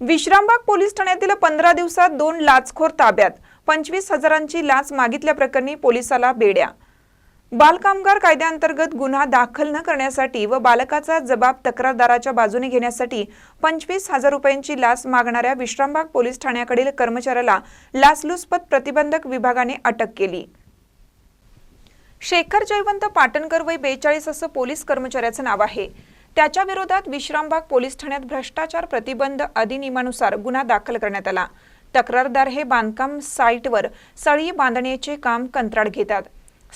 Vishrambag police ठाण्यातील पंधरा दिवसात दोन लाचखोर ताब्यात. पंचवीस हजारांची लाच मागितल्याप्रकरणी पोलिसाला बेड्या. बालकामगार कायद्याअंतर्गत गुन्हा दाखल न करण्यासाठी व बालकाचा जबाब तक्रारदाराच्या बाजूने घेण्यासाठी पंचवीस हजार रुपयांची लाच मागणाऱ्या विश्रामबाग पोलीस ठाण्याकडील कर्मचाऱ्याला लाचलुचपत प्रतिबंधक विभागाने अटक केली. शेखर जयवंत पाटणकर वय बेचाळीस असं पोलीस कर्मचाऱ्याचं नाव आहे. त्याच्या विरोधात विश्रामबाग पोलीस ठाण्यात भ्रष्टाचार प्रतिबंध अधिनियमानुसार गुन्हा दाखल करण्यात आला. तक्रारदार हे बांधकाम साईटवर सळी बांधण्याचे काम कंत्राट घेतात.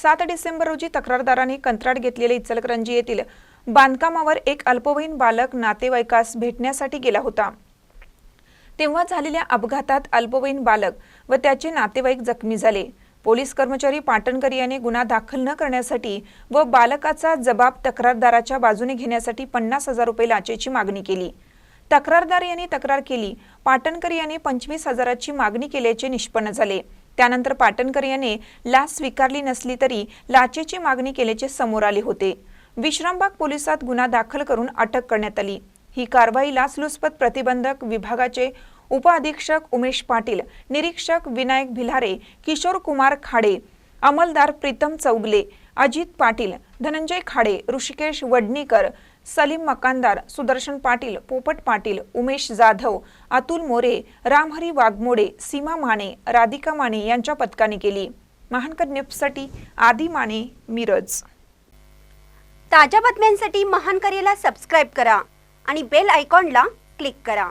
सात डिसेंबर रोजी तक्रारदाराने कंत्राट घेतलेले इचलकरंजी येथील बांधकामावर एक अल्पवयीन बालक नातेवाईकास भेटण्यासाठी गेला होता. तेव्हा झालेल्या अपघातात अल्पवयीन बालक व त्याचे नातेवाईक जखमी झाले. पोलीस कर्मचारी पाटणकर यांनी गुन्हा दाखल न करण्यासाठी व बालकाचा जबाब तक्रारदाराच्या बाजूने घेण्यासाठी पन्नास हजार रुपये लाचेची मागणी केली. तक्रारदार यांनी तक्रार केली. पाटणकर यांनी पंचवीस हजाराची मागणी केल्याचे निष्पन्न झाले. त्यानंतर पाटणकर याने लाच स्वीकारली नसली तरी लाचेची मागणी केल्याचे समोर आले होते. विश्रामबाग पोलिसात गुन्हा दाखल करून अटक करण्यात आली. ही कारवाई लाचलुचपत प्रतिबंधक विभागाचे उपअधीक्षक उमेश पाटील निरीक्षक विनायक भिलारे किशोर कुमार खाडे अंमलदार प्रीतम चौगले अजित पाटील धनंजय खाडे ऋषिकेश वडणीकर सलीम मकानदार सुदर्शन पाटील पोपट पाटील उमेश जाधव अतुल मोरे रामहरी वाघमोडे सीमा माने राधिका माने यांच्या पथकाने केली. महानकर न्यूजसाठी आदी माने मिरज. ताज्या बातम्यांसाठी महानकरेला सबस्क्राईब करा आणि बेल आयकॉनला क्लिक करा.